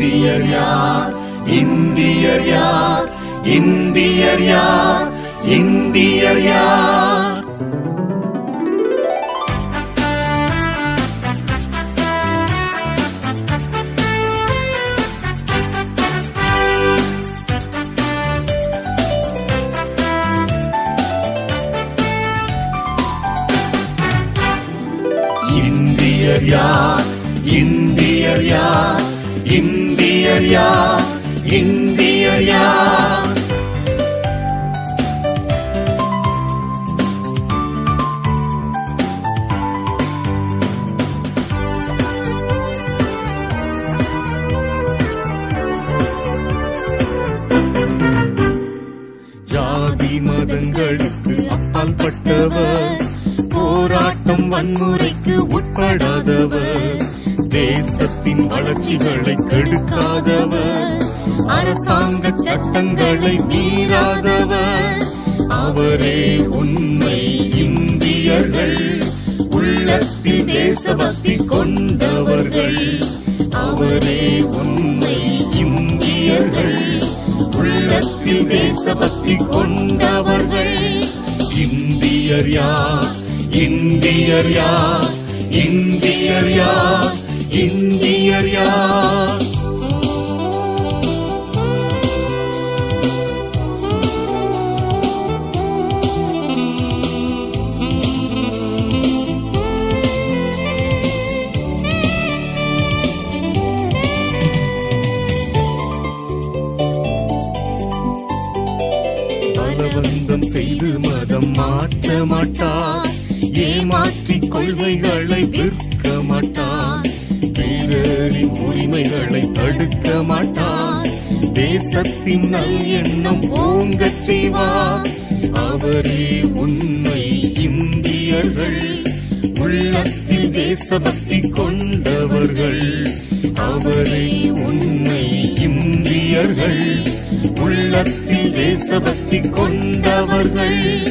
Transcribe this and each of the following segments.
இந்தியர் யார்? இந்தியர் யார்? இந்தியர் யார்? இந்தியர் யார்? இந்தியர் யார்? இந்தியர் யார்? இந்தியர் யார் இந்தியர் யார் ஜாதி மதங்களுக்கு அப்பால் பட்டவர் போராட்டம் வன்முறைக்கு உட்படாதவர் தேசத்தின் வளர்ச்சிகளை கெடுக்காதவர். அரசாங்க சட்டங்களை மீறாதவர். அவரே உண்மை இந்தியர்கள். உள்ளத்தில் தேசபக்தி கொண்டவர்கள். அவரே உண்மை இந்தியர்கள். உள்ளத்தில் தேசபக்தி கொண்டவர்கள். இந்தியர் யார்? இந்தியர் யார்? இந்தியர் யார்? இந்தியர் ஏமாற்றிக் கொள்கைகளை விற்க மாட்டான். பிறரின் உரிமைகளை தடுக்க மாட்டான். தேசத்தின் நல் எண்ணம் ஓங்கச் செய்வார் அவரே உண்மை இந்தியர்கள். உள்ளத்தில் தேசபக்தி கொண்டவர்கள். அவரே உண்மை இந்தியர்கள். உள்ளத்தில் தேசபக்தி கொண்டவர்கள்.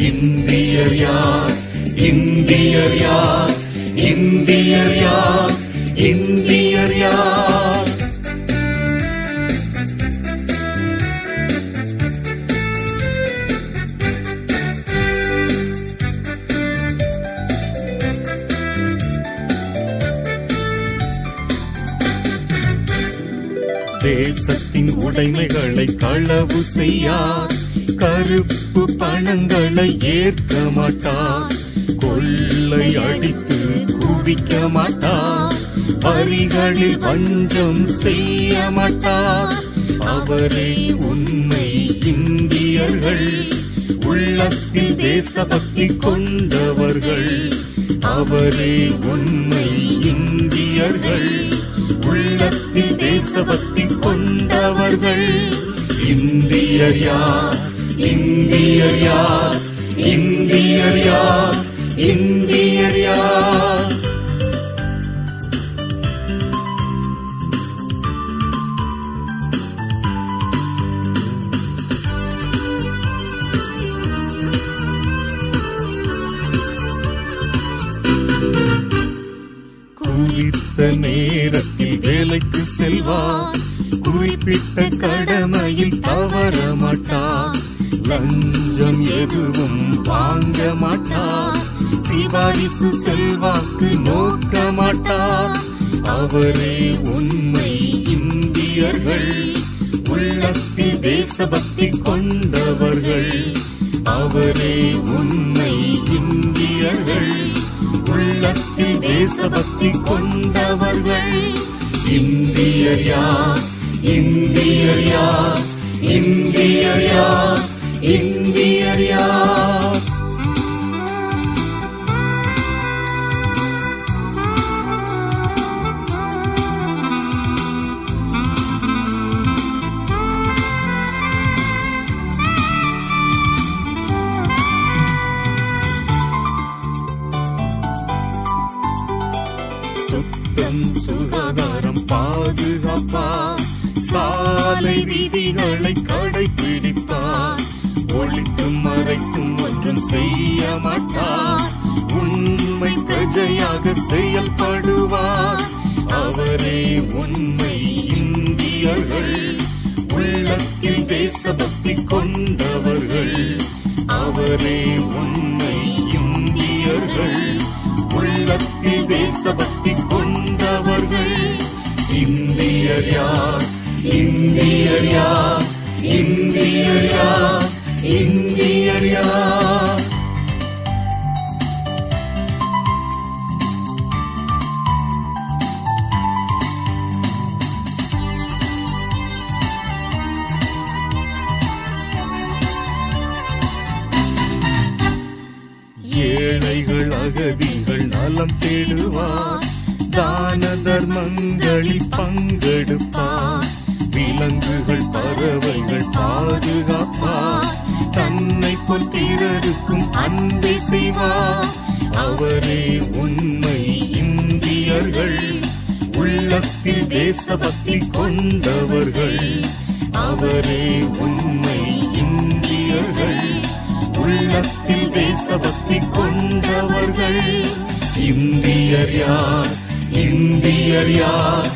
இந்தியர் யார்? இந்தியர் யார்? இந்தியர் யார்? இந்தியர் யார்? தேசத்தின் உடைமைகளை களவு செய்யார். கருப்பு பணங்களை ஏற்க மாட்டார். கொள்ளை அடித்து குவிக்க மாட்டார். வரிகளில் வஞ்சம் செய்ய மாட்டார். அவரே உண்மை இந்தியர்கள். உள்ளத்தில் தேசபக்தி கொண்டவர்கள். அவரே உண்மை இந்தியர்கள். உள்ளத்தில் தேசபக்தி கொண்டவர்கள். இந்தியர் யார்? இந்தியர் யார்? இந்தியர் யார்? இந்தியர் யார்? குறித்த நேரத்தில் வேலைக்கு செல்வார். குறிப்பிட்ட கடமையில் தவற மாட்டார் லஞ்சம் எதுவும் வாங்க மாட்டார். சிபாரிசு செல்வாக்கு நோக்க மாட்டார் அவரே உண்மை இந்தியர்கள். உள்ளத்தில் தேசபக்தி கொண்டவர்கள். அவரே உண்மை இந்தியர்கள். உள்ளத்தில் தேசபக்தி கொண்டவர்கள். இந்தியர் யார்? இந்தியர் யார்? இந்தியர் யார்? இந்தியர் சுத்தம் சுகாதாரம் பாதுகாப்பா? சாலை விதிகளை கடைபிடிப்பா ஒளிக்கும் மறைக்கும் ஒன்றும் செய்ய மாட்டார் உண்மை பிரஜையாக செயல்படுவார் அவரே உண்மை இந்தியர்கள். உள்ளத்தில் தேசபக்தி கொண்டவர்கள். அவரே உண்மை இந்தியர்கள். உள்ளத்தில் தேசபக்தி இந்தியர் யார் இந்தியர் யார் இந்தியர் யார் இந்தியர் யார் ஏழைகள் அகதிகள் நலம் தேடுவார். தான தர்மங்களில் பங்கெடுப்பார் விலங்குகள் பறவைகள் பாதுகாப்பார் தன்னை போல் பிறருக்கும் அன்பை செய்வார் அவரே உண்மை இந்தியர்கள். உள்ளத்தில் தேசபக்தி கொண்டவர்கள். அவரே உண்மை இந்தியர்கள். உள்ளத்தில் தேசபக்தி கொண்டவர்கள். இந்தியர் யார்? இந்தியர் யார்